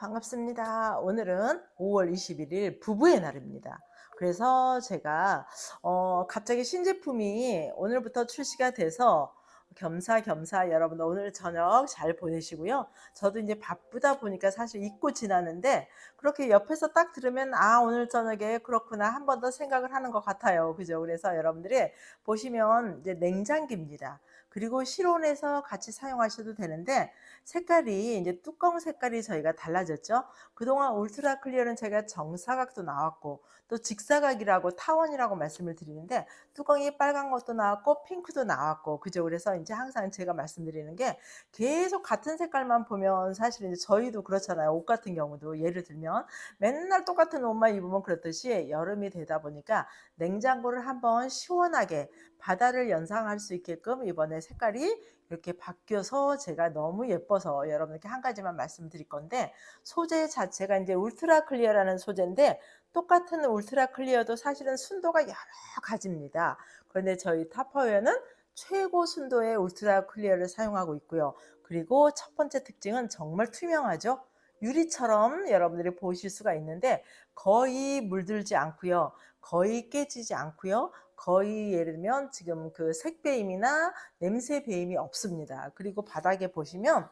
반갑습니다. 오늘은 5월 21일 부부의 날입니다. 그래서 제가 어, 갑자기 신제품이 오늘부터 출시가 돼서 겸사겸사 여러분 오늘 저녁 잘 보내시고요. 저도 이제 바쁘다 보니까 사실 잊고 지나는데 그렇게 옆에서 딱 들으면 아 오늘 저녁에 그렇구나 한 번 더 생각을 하는 것 같아요. 그죠? 그래서 여러분들이 보시면 이제 냉장기입니다. 그리고 실온에서 같이 사용하셔도 되는데 색깔이 이제 뚜껑 색깔이 저희가 달라졌죠. 그동안 울트라 클리어는 제가 정사각도 나왔고 또 직사각이라고 타원이라고 말씀을 드리는데 뚜껑이 빨간 것도 나왔고 핑크도 나왔고 그죠. 그래서 이제 항상 제가 말씀드리는 게 계속 같은 색깔만 보면 사실 이제 저희도 그렇잖아요. 옷 같은 경우도 예를 들면 맨날 똑같은 옷만 입으면 그렇듯이 여름이 되다 보니까 냉장고를 한번 시원하게 바다를 연상할 수 있게끔 이번에 색깔이 이렇게 바뀌어서 제가 너무 예뻐서 여러분께 한 가지만 말씀드릴 건데 소재 자체가 이제 울트라 클리어라는 소재인데 똑같은 울트라 클리어도 사실은 순도가 여러 가지입니다. 그런데 저희 타퍼웨어는 최고 순도의 울트라 클리어를 사용하고 있고요. 그리고 첫 번째 특징은 정말 투명하죠. 유리처럼 여러분들이 보실 수가 있는데 거의 물들지 않고요. 거의 깨지지 않고요. 거의 예를 들면 지금 그 색배임이나 냄새 배임이 없습니다. 그리고 바닥에 보시면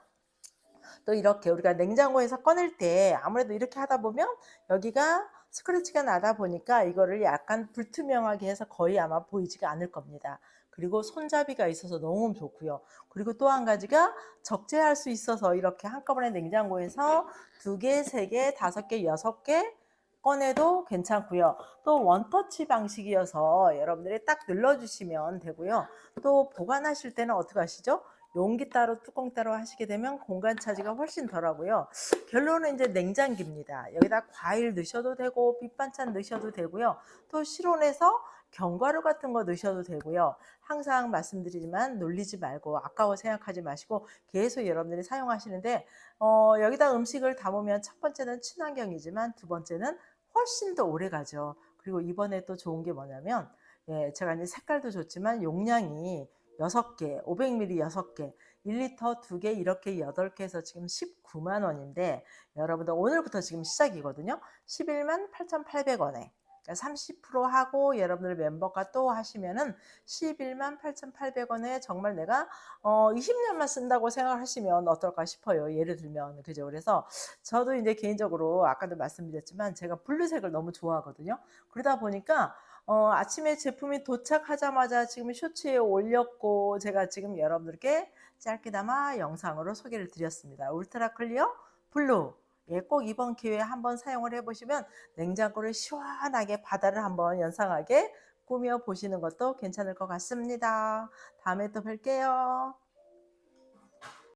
또 이렇게 우리가 냉장고에서 꺼낼 때 아무래도 이렇게 하다 보면 여기가 스크래치가 나다 보니까 이거를 약간 불투명하게 해서 거의 아마 보이지가 않을 겁니다. 그리고 손잡이가 있어서 너무 좋고요. 그리고 또 한 가지가 적재할 수 있어서 이렇게 한꺼번에 냉장고에서 두 개, 세 개, 다섯 개, 여섯 개 꺼내도 괜찮고요. 또 원터치 방식이어서 여러분들이 딱 눌러주시면 되고요. 또 보관하실 때는 어떻게 하시죠? 용기 따로 뚜껑 따로 하시게 되면 공간 차지가 훨씬 덜하고요. 결론은 이제 냉장기입니다. 여기다 과일 넣으셔도 되고 밑반찬 넣으셔도 되고요. 또 실온에서 견과류 같은 거 넣으셔도 되고요. 항상 말씀드리지만 놀리지 말고 아까워 생각하지 마시고 계속 여러분들이 사용하시는데 어, 여기다 음식을 담으면 첫 번째는 친환경이지만 두 번째는 훨씬 더 오래 가죠. 그리고 이번에 또 좋은 게 뭐냐면 예, 제가 이제 색깔도 좋지만 용량이 6개, 500ml 6개, 1리터 2개 이렇게 8개 해서 지금 19만 원인데 여러분들 오늘부터 지금 시작이거든요. 11만 8,800원에 그러니까 30% 하고 여러분들 멤버가 또 하시면은 11만 8,800원에 정말 내가 어 20년만 쓴다고 생각하시면 어떨까 싶어요. 예를 들면 그죠? 그래서 저도 이제 개인적으로 아까도 말씀드렸지만 제가 블루색을 너무 좋아하거든요. 그러다 보니까 어, 아침에 제품이 도착하자마자 지금 쇼츠에 올렸고 제가 지금 여러분들께 짧게나마 영상으로 소개를 드렸습니다. 울트라 클리어 블루 예, 꼭 이번 기회에 한번 사용을 해보시면 냉장고를 시원하게 바다를 한번 연상하게 꾸며 보시는 것도 괜찮을 것 같습니다. 다음에 또 뵐게요.